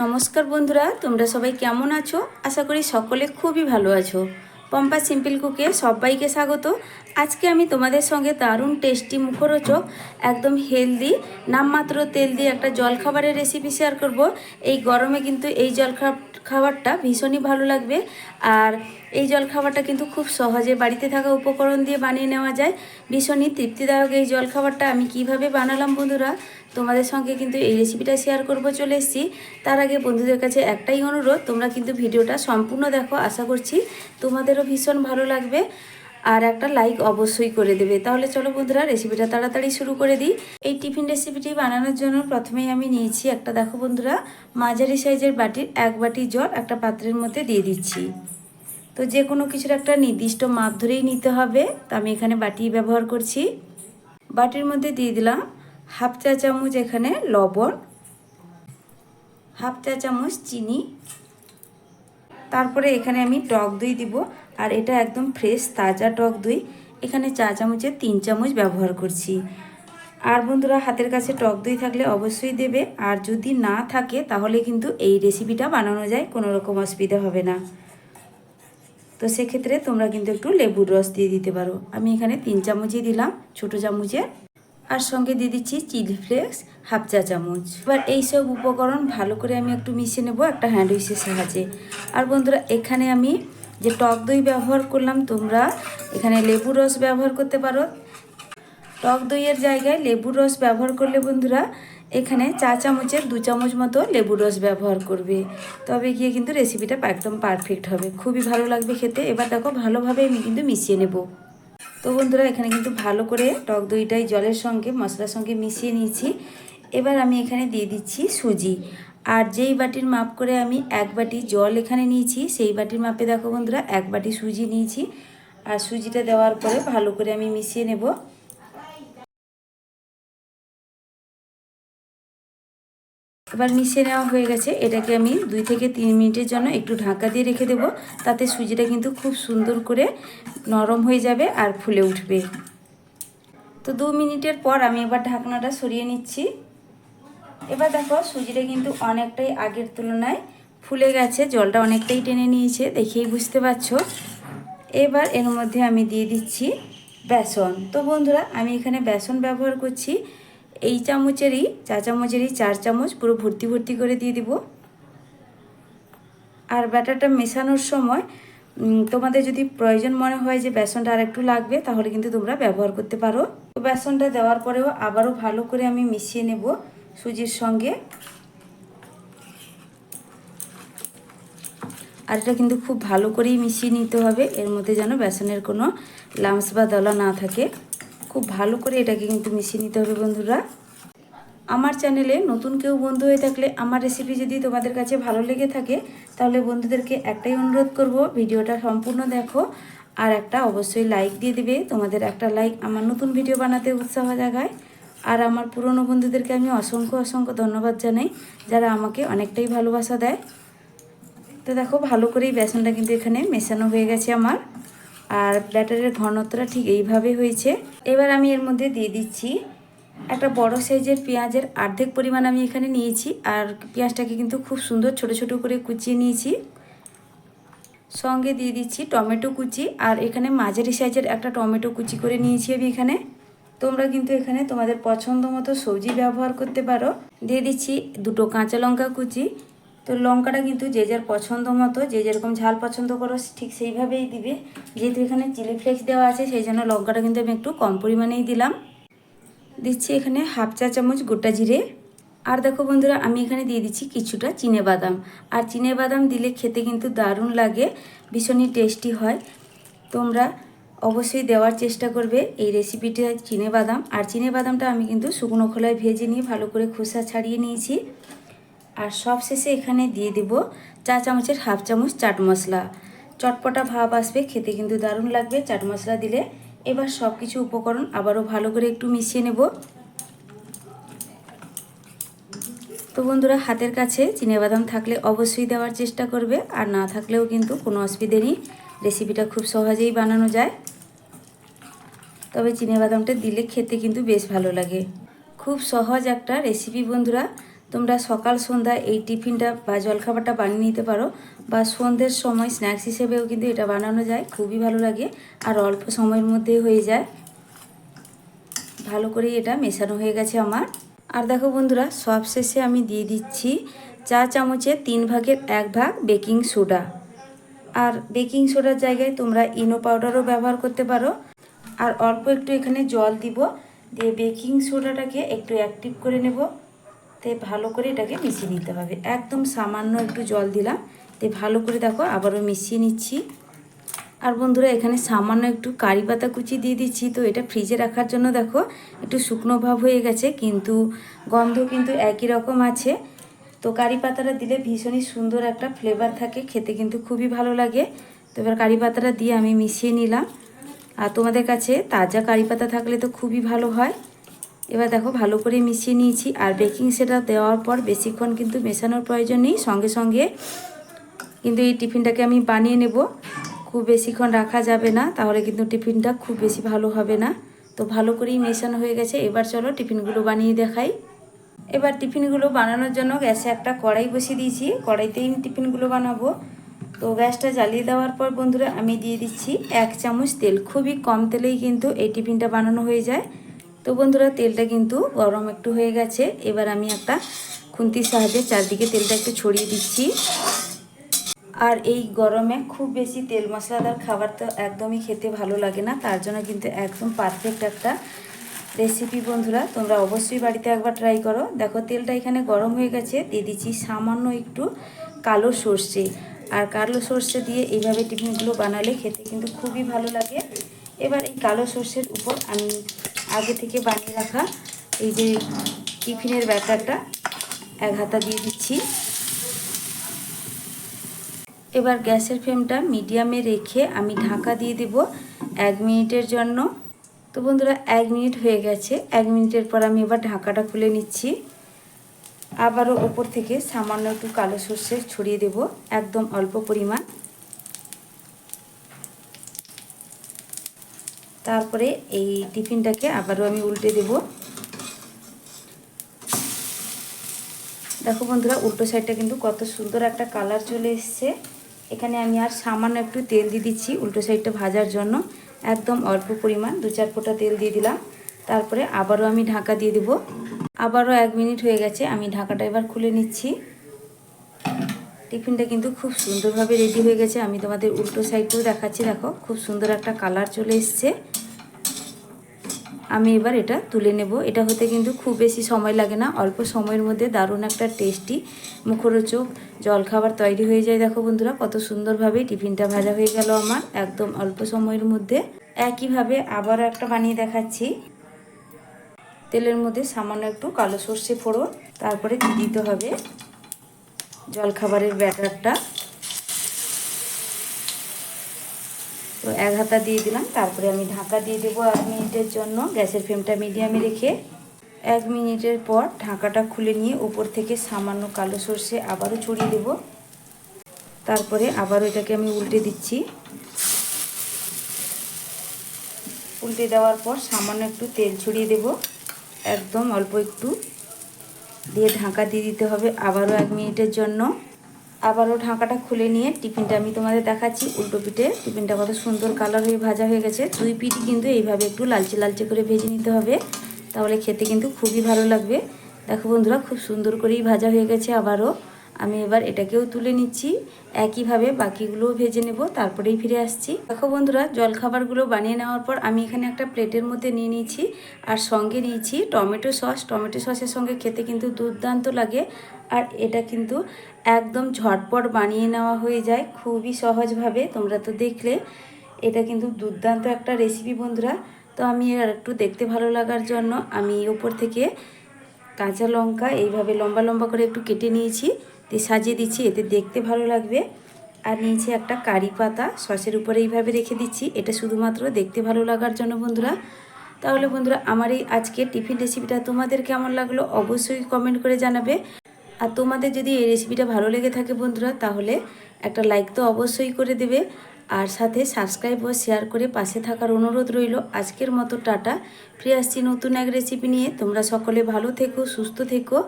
নমস্কার বন্ধুরা, তোমরা সবাই কেমন আছো? আশা করি সকলে খুবই ভালো আছো। পম্পা সিম্পল কুকে সবাইকে স্বাগত। আজকে আমি তোমাদের সঙ্গে দারুণ টেস্টি মুখরোচক, একদম হেলদি, নামমাত্র তেল দিয়ে একটা জলখাবারের রেসিপি শেয়ার করব। এই গরমে কিন্তু এই জল খাবারটা ভীষণই ভালো লাগবে। আর এই জল খাবারটা কিন্তু খুব সহজে বাড়িতে থাকা উপকরণ দিয়ে বানিয়ে নেওয়া যায়। ভীষণই তৃপ্তিদায়ক এই জল খাবারটা আমি কীভাবে বানালাম বন্ধুরা তোমাদের সঙ্গে কিন্তু এই রেসিপিটা শেয়ার করব, চলে এসেছি। তার আগে বন্ধুদের কাছে একটাই অনুরোধ, তোমরা কিন্তু ভিডিওটা সম্পূর্ণ দেখো, আশা করছি তোমাদেরও ভীষণ ভালো লাগবে। আর একটা লাইক অবশ্যই করে দেবে। তাহলে চলো বন্ধুরা রেসিপিটা তাড়াতাড়ি শুরু করে দিই। এই টিফিন রেসিপিটি বানানোর জন্য প্রথমেই আমি নিয়েছি একটা, দেখো বন্ধুরা, মাঝারি সাইজের বাটির এক বাটি জল একটা পাত্রের মধ্যে দিয়ে দিচ্ছি। তো যে কোনো কিছুর একটা নির্দিষ্ট মাপ ধরেই নিতে হবে। তো আমি এখানে বাটি ব্যবহার করছি। বাটির মধ্যে দিয়ে দিলাম হাফ চা চামচ এখানে লবণ, হাফ চা চামচ চিনি। তারপরে এখানে আমি টক দই দিব, আর এটা একদম ফ্রেশ তাজা টক দই। এখানে চা চামচের তিন চামচ ব্যবহার করছি। আর বন্ধুরা, হাতের কাছে টক দই থাকলে অবশ্যই দেবে। আর যদি না থাকে, তাহলে কিন্তু এই রেসিপিটা বানানো যায়, কোনো রকম অসুবিধা হবে না। তো সেক্ষেত্রে তোমরা কিন্তু একটু লেবুর রস দিয়ে দিতে পারো। আমি এখানে তিন চামচই দিলাম, ছোটো চামচের। আর সঙ্গে দিয়ে দিচ্ছি চিলি ফ্লেক্স, হাফ চা চামচ। এবার এইসব উপকরণ ভালো করে আমি একটু মিশিয়ে নেব একটা হ্যান্ড উইচের সাহায্যে। আর বন্ধুরা, এখানে আমি যে টক দই ব্যবহার করলাম, তোমরা এখানে লেবুর রস ব্যবহার করতে পারো। টক দইয়ের জায়গায় লেবুর রস ব্যবহার করলে বন্ধুরা, এখানে চা চামচের দু চামচ মতো লেবুর রস ব্যবহার করবে। তবে গিয়ে কিন্তু রেসিপিটা একদম পারফেক্ট হবে। খুবই ভালো লাগবে খেতে। এবার দেখো, ভালোভাবে আমি কিন্তু মিশিয়ে নেব। তো বন্ধুরা, এখানে কিন্তু ভালো করে টক দইটাই জলের সঙ্গে, মশলার সঙ্গে মিশিয়ে নিয়েছি। এবার আমি এখানে দিয়ে দিচ্ছি সুজি। আর যেই বাটির মাপ করে আমি এক বাটি জল এখানে নিয়েছি, সেই বাটির মাপে দেখো বন্ধুরা, এক বাটি সুজি নিয়েছি। আর সুজিটা দেওয়ার পরে ভালো করে আমি মিশিয়ে নেব। এবার মিশিয়ে নেওয়া হয়ে গেছে। এটাকে আমি দুই থেকে তিন মিনিটের জন্য একটু ঢাকা দিয়ে রেখে দেব। তাতে সুজিটা কিন্তু খুব সুন্দর করে নরম হয়ে যাবে আর ফুলে উঠবে। তো দু মিনিটের পর আমি এবার ঢাকনাটা সরিয়ে নিচ্ছি। এবার দেখো, সুজিটা কিন্তু অনেকটাই আগের তুলনায় ফুলে গেছে, জলটা অনেকটাই টেনে নিয়েছে, দেখেই বুঝতে পারছ। এবার এর মধ্যে আমি দিয়ে দিচ্ছি বেসন। তো বন্ধুরা, আমি এখানে বেসন ব্যবহার করছি। এই চামচেরই চা চামচেরই চার চামচ পুরো ভর্তি ভর্তি করে দিয়ে দিব। আর ব্যাটারটা মেশানোর সময় তোমাদের যদি প্রয়োজন মনে হয় যে বেসনটা আর একটু লাগবে, তাহলে কিন্তু তোমরা ব্যবহার করতে পারো। তো বেসনটা দেওয়ার পরেও আবারও ভালো করে আমি মিশিয়ে নেব সুজির সঙ্গে। আর এটা কিন্তু খুব ভালো করেই মিশিয়ে নিতে হবে, এর মধ্যে যেন বেসনের কোনো লামস বা দলা না থাকে। খুব ভালো করে এটাকে কিন্তু মিশিয়ে নিতে হবে বন্ধুরা। আমার চ্যানেলে নতুন কেউ বন্ধু হয়ে থাকলে আমার রেসিপি যদি তোমাদের কাছে ভালো লেগে থাকে, তাহলে বন্ধুদেরকে একটাই অনুরোধ করব, ভিডিওটা সম্পূর্ণ দেখো আর একটা অবশ্যই লাইক দিয়ে দেবে। তোমাদের একটা লাইক আমার নতুন ভিডিও বানাতে উৎসাহ জাগায়। আর আমার পুরনো বন্ধুদেরকে আমি অসংখ্য অসংখ্য ধন্যবাদ জানাই, যারা আমাকে অনেকটাই ভালোবাসা দেয়। তো দেখো, ভালো করেই বেসনটা কিন্তু এখানে মেশানো হয়ে গেছে আমার। আর ব্যাটারের ঘনত্বটা ঠিক এইভাবে হয়েছে। এবার আমি এর মধ্যে দিয়ে দিচ্ছি একটা বড় সাইজের পেঁয়াজের অর্ধেক পরিমাণ আমি এখানে নিয়েছি আর পেঁয়াজটাকে কিন্তু খুব সুন্দর ছোট ছোট করে কুচিয়ে নিয়েছি। সঙ্গে দিয়ে দিচ্ছি টমেটো কুচি আর এখানে মাঝারি সাইজের একটা টমেটো কুচি করে নিয়েছি আমি এখানে। তোমরা কিন্তু এখানে তোমাদের পছন্দ মতো সবজি ব্যবহার করতে পারো। দিয়ে দিচ্ছি দুটো কাঁচা লঙ্কা কুচি তো লঙ্কাটা কিন্তু যে যার পছন্দ মতো, যে যেরকম ঝাল পছন্দ করো ঠিক সেইভাবেই দিবে। যেহেতু এখানে চিলি ফ্লেক্স দেওয়া আছে, সেই জন্য লঙ্কাটা কিন্তু আমি একটু কম পরিমাণেই দিলাম। দিচ্ছি এখানে হাফ চা চামচ গোটা জিরে। আর দেখো বন্ধুরা, আমি এখানে দিয়ে দিচ্ছি কিছুটা চিনে বাদাম। আর চিনে বাদাম দিলে খেতে কিন্তু দারুণ লাগে, ভীষণই টেস্টি হয়। তোমরা অবশ্যই দেওয়ার চেষ্টা করবে এই রেসিপিটা চিনে বাদাম। আর চিনে বাদামটা আমি কিন্তু শুকনো খোলায় ভেজে নিয়ে ভালো করে খোসা ছাড়িয়ে নিয়েছি। আর সব শেষে এখানে দিয়ে দেব চা চামচের হাফ চামচ চাট মশলা। চটপটা ভাব আসবে, খেতে কিন্তু দারুণ লাগবে। চাট মশলা দিলে এবার সব কিছু উপকরণ আবারও ভালো করে একটু মিশিয়ে নেব। তো বন্ধুরা, হাতের কাছে বাদাম থাকলে অবশ্যই দেওয়ার চেষ্টা করবে, আর না থাকলেও কিন্তু কোনো অসুবিধে নেই। রেসিপিটা খুব সহজেই বানানো যায়। তবে বাদামটা দিলে খেতে কিন্তু বেশ ভালো লাগে। খুব সহজ একটা রেসিপি বন্ধুরা। তোমরা সকাল, সন্ধ্যা এই টিফিনটা বা জলখাবারটা বানিয়ে নিতে পারো বা সন্ধ্যের সময় স্ন্যাক্স হিসেবেও কিন্তু এটা বানানো যায়, খুবই ভালো লাগে আর অল্প সময়ের মধ্যে হয়ে যায়। ভালো করে এটা মেশানো হয়ে গেছে আমার। আর দেখো বন্ধুরা, সব শেষে আমি দিয়ে দিচ্ছি চা চামচে তিন ভাগের এক ভাগ বেকিং সোডা। আর বেকিং সোডার জায়গায় তোমরা ইনো পাউডারও ব্যবহার করতে পারো। আর অল্প একটু এখানে জল দিব, দিয়ে বেকিং সোডাটাকে একটু অ্যাক্টিভ করে নেব। তে ভালো করে এটাকে মিশিয়ে নিতে হবে। একদম সামান্য একটু জল দিলাম। তে ভালো করে দেখো, আবারও মিশিয়ে নিচ্ছি। আর বন্ধুরা, এখানে সামান্য একটু কারি পাতা কুচি দিয়ে দিচ্ছি। তো এটা ফ্রিজে রাখার জন্য দেখো, একটু শুকনো ভাব হয়ে গেছে, কিন্তু গন্ধ কিন্তু একই রকম আছে। তো কারি পাতাটা দিলে ভীষণই সুন্দর একটা ফ্লেভার থাকে, খেতে কিন্তু খুবই ভালো লাগে। তো এবার কারি পাতাটা দিয়ে আমি মিশিয়ে নিলাম। আর তোমাদের কাছে তাজা কারি পাতা থাকলে তো খুবই ভালো হয়। এবার দেখো ভালো করে মিশিয়ে নিয়েছি। আর বেকিং সেটা দেওয়ার পর বেশিক্ষণ কিন্তু মেশানোর প্রয়োজন নেই। সঙ্গে সঙ্গে কিন্তু এই টিফিনটাকে আমি বানিয়ে নেব। খুব বেশিক্ষণ রাখা যাবে না, তাহলে কিন্তু টিফিনটা খুব বেশি ভালো হবে না। তো ভালো করেই মেশানো হয়ে গেছে। এবার চলো টিফিনগুলো বানিয়ে দেখাই। এবার টিফিনগুলো বানানোর জন্য গ্যাসে একটা কড়াই বসিয়ে দিয়েছি। কড়াইতেই টিফিনগুলো বানাবো। তো গ্যাসটা জ্বালিয়ে দেওয়ার পর বন্ধুরা আমি দিয়ে দিচ্ছি এক চামচ তেল। খুবই কম তেলেই কিন্তু এই টিফিনটা বানানো হয়ে যায়। তো বন্ধুরা, তেলটা কিন্তু গরম একটু হয়ে গেছে। এবার আমি একটা খুন্তির সাহায্যে চারদিকে তেলটা একটু ছড়িয়ে দিচ্ছি। আর এই গরমে খুব বেশি তেল মশলাদার খাবার তো একদমই খেতে ভালো লাগে না। তার জন্য কিন্তু একদম পারফেক্ট একটা রেসিপি বন্ধুরা, তোমরা অবশ্যই বাড়িতে একবার ট্রাই করো। দেখো, তেলটা এখানে গরম হয়ে গেছে। দিয়ে দিচ্ছি সামান্য একটু কালো সর্ষে। আর কালো সর্ষে দিয়ে এইভাবে টিফিনগুলো বানালে খেতে কিন্তু খুবই ভালো লাগে। এবার এই কালো সর্ষের উপর আমি আগে থেকে বানিয়ে রাখা এই যে টিফিনের ব্যাটারটা এক হাতা দিয়ে দিচ্ছি। এবার গ্যাসের ফ্লেমটা মিডিয়ামে রেখে আমি ঢাকা দিয়ে দেব এক মিনিটের জন্য। তো বন্ধুরা, এক মিনিট হয়ে গেছে। এক মিনিটের পর আমি এবার ঢাকাটা খুলে নিচ্ছি। আবারও ওপর থেকে সামান্য একটু কালো সর্ষে ছড়িয়ে দেব, একদম অল্প পরিমাণ। তারপরে এই টিফিনটাকে আবারও আমি উল্টে দেব। দেখো বন্ধুরা, উল্টো সাইডটা কিন্তু কত সুন্দর একটা কালার চলে এসছে। এখানে আমি আর সামান্য একটু তেল দিয়ে দিচ্ছি উল্টো সাইডটা ভাজার জন্য। একদম অল্প পরিমাণ, দু চার ফোঁটা তেল দিয়ে দিলাম। তারপরে আবারও আমি ঢাকা দিয়ে দেব। আবারও এক মিনিট হয়ে গেছে, আমি ঢাকাটা এবার খুলে নিচ্ছি। টিফিনটা কিন্তু খুব সুন্দরভাবে রেডি হয়ে গেছে। আমি তোমাদের উল্টো সাইডটাও দেখাচ্ছি, দেখো, খুব সুন্দর একটা কালার চলে এসছে। আমি এবার এটা তুলে নেব। এটা হতে কিন্তু খুব বেশি সময় লাগে না। অল্প সময়ের মধ্যে দারুণ একটা টেস্টি মুখরোচক জলখাবার তৈরি হয়ে যায়। দেখো বন্ধুরা, কত সুন্দরভাবে টিফিনটা ভাজা হয়ে গেল আমার। একদম অল্প সময়ের মধ্যে। একইভাবে আবারও একটা বানিয়ে দেখাচ্ছি। তেলের মধ্যে সামান্য একটু কালো সর্ষে ফোড়ন, তারপরে দিতে হবে জলখাবারের ব্যাটারটা। তো এক হাতা দিয়ে দিলাম, তারপরে আমি ঢাকা দিয়ে দেবো এক মিনিটের জন্য। গ্যাসের ফ্লেমটা মিডিয়ামে রেখে এক মিনিটের পর ঢাকাটা খুলে নিয়ে উপর থেকে সামান্য কালো সর্ষে আবারও ছড়িয়ে দেব। তারপরে আবারও এটাকে আমি উল্টে দিচ্ছি। উল্টে দেওয়ার পর সামান্য একটু তেল ছড়িয়ে দেব। একদম অল্প একটু। দিয়ে ঢাকা দিয়ে দিতে হবে আবারও এক মিনিটের জন্য। আবারও ঢাকাটা খুলে নিয়ে টিফিনটা আমি তোমাদের দেখাচ্ছি উল্টো পিঠে। টিফিনটা কত সুন্দর কালার হয়ে ভাজা হয়ে গেছে। দুই পিঠই কিন্তু এইভাবে একটু লালচে লালচে করে ভেজে নিতে হবে। তাহলে খেতে কিন্তু খুবই ভালো লাগবে। দেখো বন্ধুরা, খুব সুন্দর করেই ভাজা হয়ে গেছে আবারও। আমি এবার এটাকেও তুলে নিচ্ছি। একইভাবে বাকিগুলোও ভেজে নেব, তারপরেই ফিরে আসছি। দেখো বন্ধুরা, জলখাবারগুলো বানিয়ে নেওয়ার পর আমি এখানে একটা প্লেটের মধ্যে নিয়ে নিয়েছি আর সঙ্গে নিয়েছি টমেটো সস। টমেটো সসের সঙ্গে খেতে কিন্তু দুর্দান্ত লাগে। আর এটা কিন্তু একদম ঝটপট বানিয়ে নেওয়া হয়ে যায়, খুবই সহজভাবে, তোমরা তো দেখলে। এটা কিন্তু দুর্দান্ত একটা রেসিপি বন্ধুরা। তো আমি আর একটু দেখতে ভালো লাগার জন্য আমি ওপর থেকে কাঁচা লঙ্কা এইভাবে লম্বা লম্বা করে একটু কেটে নিয়েছি, দিয়ে সাজিয়ে দিচ্ছি, এতে দেখতে ভালো লাগবে। আর নিয়েছি একটা কারি পাতা, সসের উপরে এইভাবে রেখে দিচ্ছি, এটা শুধুমাত্র দেখতে ভালো লাগার জন্য বন্ধুরা। তাহলে বন্ধুরা, আমার এই আজকে টিফিন রেসিপিটা তোমাদের কেমন লাগল অবশ্যই কমেন্ট করে জানাবে। আর তোমাদের যদি এই রেসিপিটা ভালো লেগে থাকে বন্ধুরা, তাহলে একটা লাইক তো অবশ্যই করে দেবে। আর সাথে সাবস্ক্রাইব ও শেয়ার করে পাশে থাকার অনুরোধ রইল। আজকের মতো টাটা। ফিরে আসছি নতুন এক রেসিপি নিয়ে। তোমরা সকলে ভালো থেকো, সুস্থ থেকো।